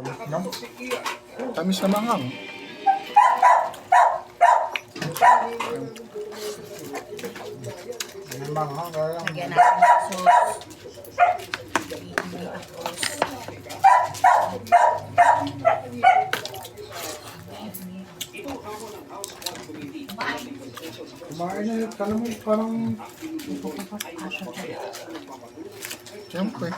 No? Tamis na manghang. May manghang kaya lang. Lagyan natin ng sauce. Hindi tapos. Kumain na yun. Kala mo parang... Siyempre.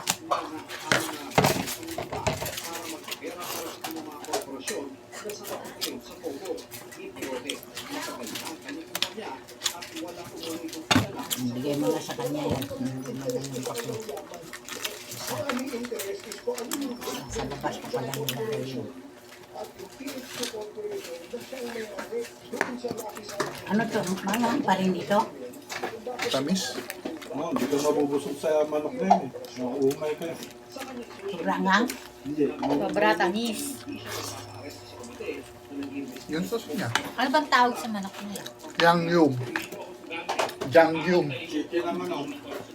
Na sa kanya yan. Na yung pako. Isa. Sa labas ko pala nilagay yun. Ano to? Mangang pa rin ito? Tamis. Oh, hindi ka mabubusog sa manok na yun eh. Nauumay ka eh. Turangang? Hindi. Sobra tamis. Yun sauce niya. Ano bang tawag sa manok nila? Yang yum. Jang yum. Chicken ang ano,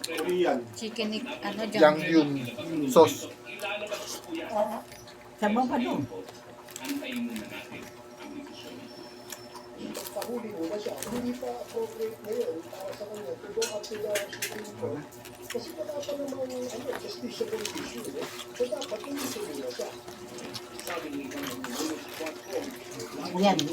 Korean. Chicken ni, ano dyan? Yang yum. Sauce. Sabaw pa doon. Yan, hindi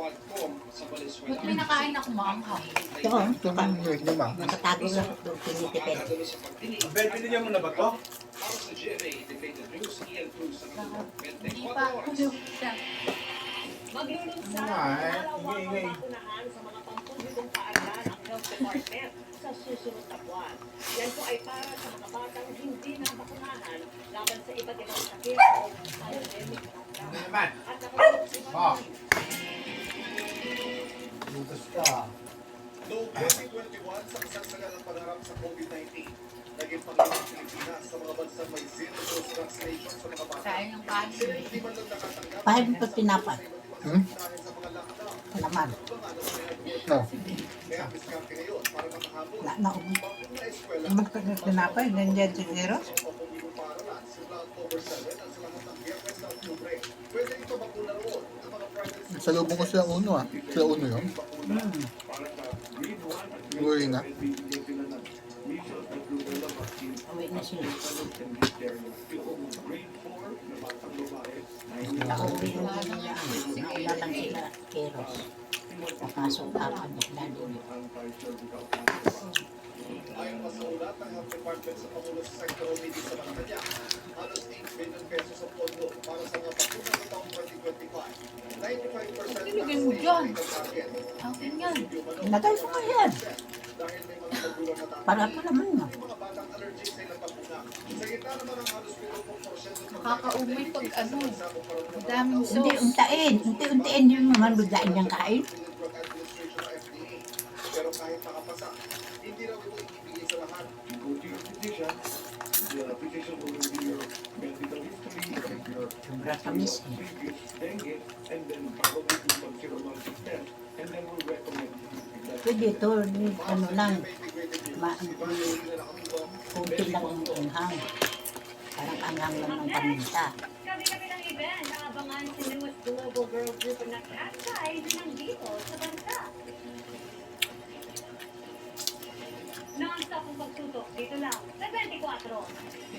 Ba't may nakain ako maanghang? Ito. Ito ang may limang. Nakatago lang doon tinitipid. Ben, binigyan mo na ba to? Hindi pa. Siya. Nga eh. Ingay-ingay. sa mga pampublikong paaralan ang Health Department sa susunod na buwan. Yan po ay para sa mga batang hindi nabakunahan laban sa iba't ibang sakit o pandemic? At. Butas ka. Noong 2021, sa kasagsagalang pangarap sa COVID-19, naging pangalawa ang Pilipinas sa mga bansang may zero dose vaccination sa mga bata. Sayang kanin. Sila hindi man lang nakatanggap Pahal ko tinapat. Hmm? dahil sa mga lockdown. Kalaman. No. Kaya diskarte ngayon para makahabol Wala na ubi. bagong na eskwela Tinapay, nandiyan siguro. sa pampublikong paaralan simula October 7 at sa lahat ng Biyernes na Oktubre. Pwede ito magmula roon ang mga private schools Sa lubong ko sila uno ah. Sila uno yun. Hmm. Uwi na. Uwi na sila. Nakauwi na nila. Naula lang sila. Keros. Papasok ako. Lalo na. Ayon pa sa ulat ng Department sa Pangulo sa Sector Media sa Malacanang, halos 8 billion pesos ang pondo para sa mga bakuna sa taong 2025. 95% Binigay mo dyan. Akin yan. Lagay ko nga yan. Mga Para pa naman na. may mga batang allergic sa ilang bakuna. Sa gitna naman ang halos 50% ng Nakakaumay pag ano. Ang daming Hindi, sauce. untain. Unti-untiin yung naman biglain niyang kain. Pero kahit nakapasa, hindi raw ito ibibigay sa lahat. Sobra tamis eh. Kasi dito, ano lang, ma kunti lang ang unghang. Parang anghang lang ng paminta. Kami kami ng event, nakabangan sa newest global girl group na Katkay na nandito sa bansa. Nang-stop ang pagtutok dito lang sa 24.